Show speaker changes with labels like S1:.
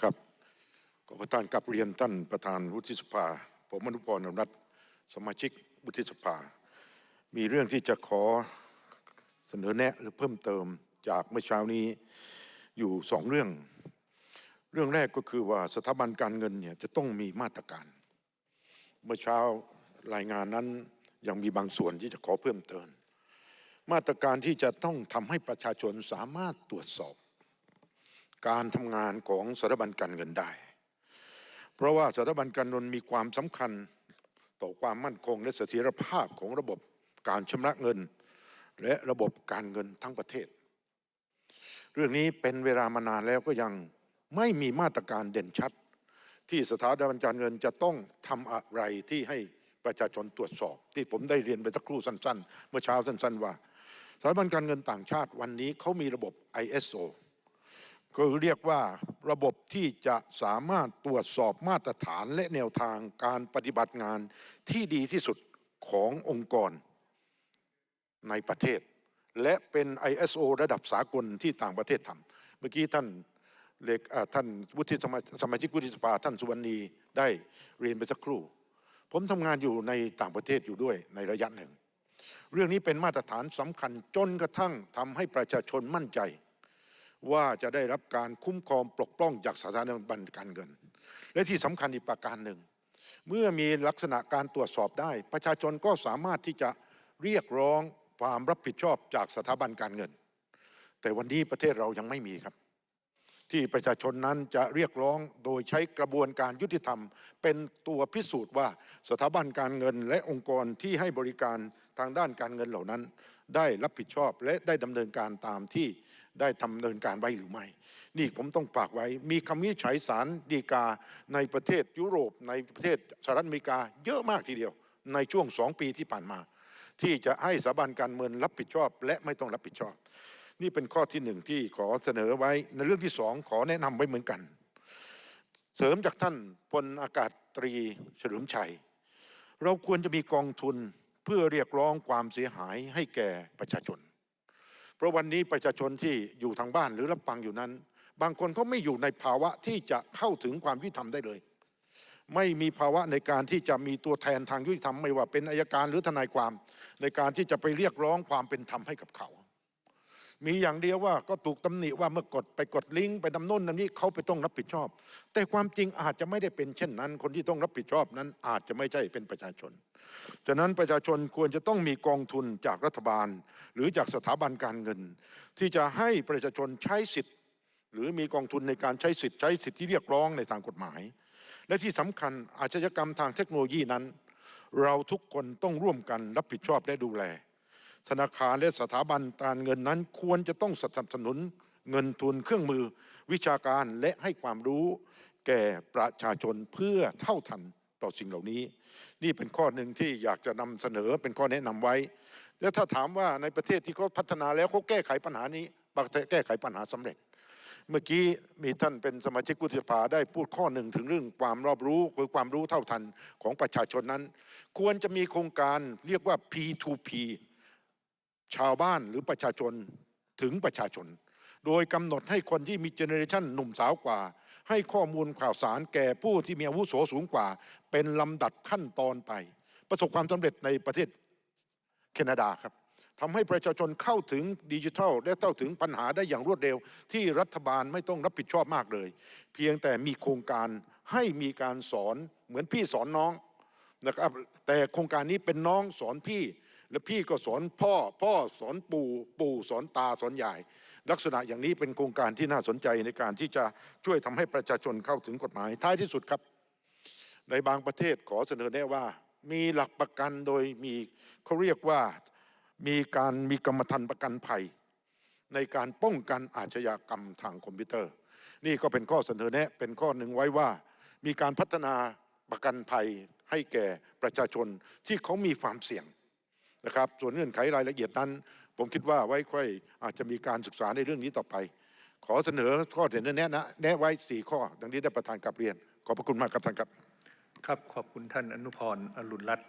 S1: ครับขอประธานกับเรียนท่านประธานวุฒิสภา ผมอนุพรอนุรัตนสมาชิกวุฒิสภา มีเรื่องที่จะขอเสนอแนะหรือเพิ่มเติมจากเมื่อเช้านี้อยู่สองเรื่อง เรื่องแรกก็คือว่าสถาบันการเงินเนี่ยจะต้องมีมาตรการ เมื่อเช้ารายงานนั้นยังมีบางส่วนที่จะขอเพิ่มเติม มาตรการที่จะต้องทำให้ประชาชนสามารถตรวจสอบ การทำงานของสถาบันการเงินได้ เพราะว่าสถาบันการเงินมีความสำคัญต่อความมั่นคงและเสถียรภาพของระบบการชำระเงิน และระบบการเงินทั้งประเทศ เรื่องนี้เป็นเวลามานานแล้วก็ยังไม่มีมาตรการเด่นชัด ที่สถาบันการเงินจะต้องทำอะไรที่ให้ประชาชนตรวจสอบ ที่ผมได้เรียนไปสักครู่สั้น ๆ เมื่อเช้าสั้น ๆ ว่าสถาบันการเงินต่างชาติวันนี้เขามีระบบ ISO ก็เรียกว่าระบบที่จะสามารถตรวจสอบมาตรฐานและแนวทางการปฏิบัติงานที่ดีที่สุดขององค์กรในประเทศ และเป็น ISO ระดับสากลที่ต่างประเทศทำเมื่อกี้ท่านเลกท่านวุฒิสมาสมาชิกวุฒิสภาท่านสุวรรณีได้เรียนไปสักครู่ ผมทำงานอยู่ในต่างประเทศอยู่ด้วยในระยะหนึ่ง เรื่องนี้เป็นมาตรฐานสำคัญจนกระทั่งทำให้ประชาชนมั่นใจ ว่าจะได้รับการคุ้มครองปกป้องจากสถาบันการเงิน และที่สำคัญอีกประการหนึ่ง เมื่อมีลักษณะการตรวจสอบได้ ประชาชนก็สามารถที่จะเรียกร้องความรับผิดชอบจากสถาบันการเงิน แต่วันนี้ประเทศเรายังไม่มีครับ ที่ประชาชนนั้นจะเรียกร้องโดยใช้กระบวนการยุติธรรม เป็นตัวพิสูจน์ว่าสถาบันการเงินและองค์กรที่ให้บริการทางด้านการเงินเหล่านั้น ได้รับผิดชอบและได้ดำเนินการตามที่ ได้ดำเนินการไว้หรือไม่ นี่ผมต้องฝากไว้ มีคำวิจัยสารดีกาในประเทศยุโรป ในประเทศสหรัฐอเมริกาเยอะมากทีเดียว ในช่วงสองปีที่ผ่านมา ที่จะให้สถาบันการเงินรับผิดชอบ และไม่ต้องรับผิดชอบ นี่เป็นข้อที่หนึ่งที่ขอเสนอไว้ ในเรื่องที่สองขอแนะนำไว้เหมือนกัน เสริมจากท่านพลอากาศตรีเฉลิมชัย เราควรจะมีกองทุนเพื่อเรียกร้องความเสียหายให้แก่ประชาชน ราะวันนี้ประชาชนที่อยู่ทางบ้านหรือรับฟังอยู่นั้น บางคนเขาไม่อยู่ในภาวะที่จะเข้าถึงความยุติธรรมได้เลย ไม่มีภาวะในการที่จะมีตัวแทนทางยุติธรรมไม่ว่าเป็นอายการหรือทนายความ ในการที่จะไปเรียกร้องความเป็นธรรมให้กับเขา มีอย่างเดียวว่าก็ถูกตำหนิว่าเมื่อกดไปกดลิงก์ไปดำน้นดำนี้เขาไปต้องรับผิดชอบ แต่ความจริงอาจจะไม่ได้เป็นเช่นนั้น คนที่ต้องรับผิดชอบนั้นอาจจะไม่ใช่เป็นประชาชน ฉะนั้นประชาชนควรจะต้องมีกองทุนจากรัฐบาล หรือจากสถาบันการเงิน ที่จะให้ประชาชนใช้สิทธิ์ หรือมีกองทุนในการใช้สิทธิ์ใช้สิทธิที่เรียกร้องในทางกฎหมาย และที่สำคัญอาชญากรรมทางเทคโนโลยีนั้น เราทุกคนต้องร่วมกันรับผิดชอบและดูแล ธนาคารและสถาบันการเงินนั้น ควรจะต้องสนับสนุนเงินทุนเครื่องมือ วิชาการและให้ความรู้แก่ประชาชนเพื่อเท่าทันต่อสิ่งเหล่านี้ นี่เป็นข้อหนึ่งที่อยากจะนำเสนอเป็นข้อแนะนำไว้ และถ้าถามว่าในประเทศที่เขาพัฒนาแล้วเขาแก้ไขปัญหานี้ประเทศแก้ไขปัญหาสำเร็จ เมื่อกี้มีท่านเป็นสมาชิกวุฒิสภาได้พูดข้อหนึ่งถึงเรื่องความรอบรู้คือความรู้เท่าทันของประชาชนนั้น ควรจะมีโครงการเรียกว่า P2P ชาวบ้านหรือประชาชนถึงประชาชน โดยกำหนดให้คนที่มีเจเนอเรชันหนุ่มสาวกว่า ให้ข้อมูลข่าวสารแก่ผู้ที่มีอาวุโสสูงกว่า เป็นลำดับขั้นตอนไป ประสบความสำเร็จในประเทศแคนาดาครับทำให้ประชาชนเข้าถึงดิจิทัล และเข้าถึงปัญหาได้อย่างรวดเร็ว ที่รัฐบาลไม่ต้องรับผิดชอบมากเลย เพียงแต่มีโครงการให้มีการสอนเหมือนพี่สอนน้องนะครับแต่โครงการนี้เป็นน้องสอนพี่ แล้วพี่ก็สอนพ่อ พ่อสอนปู่ ปู่สอนตาสอนยาย ลักษณะอย่างนี้เป็นโครงการที่น่าสนใจในการที่จะช่วยทำให้ประชาชนเข้าถึงกฎหมายท้ายที่สุดครับ ในบางประเทศขอเสนอแนะว่า มีหลักประกันโดยมีเขาเรียกว่ามีการมีกรรมธรรม์ประกันภัย ในการป้องกันอาชญากรรมทางคอมพิวเตอร์ นี่ก็เป็นข้อเสนอแนะเป็นข้อหนึ่งไว้ว่า มีการพัฒนาประกันภัยให้แก่ประชาชนที่เขามีความเสี่ยง นะครับ ส่วนเงื่อนไขรายละเอียดนั้น ผมคิดว่าไว้ค่อยอาจจะมีการศึกษาในเรื่องนี้ต่อไป ขอเสนอข้อเสนอแนะนะแนะไว้ 4 ข้อ ดังที่ได้ประธานกลับเรียน ขอบพระคุณมากครับท่านครับ
S2: ครับขอบคุณท่านอนุพรอรุณรัตน์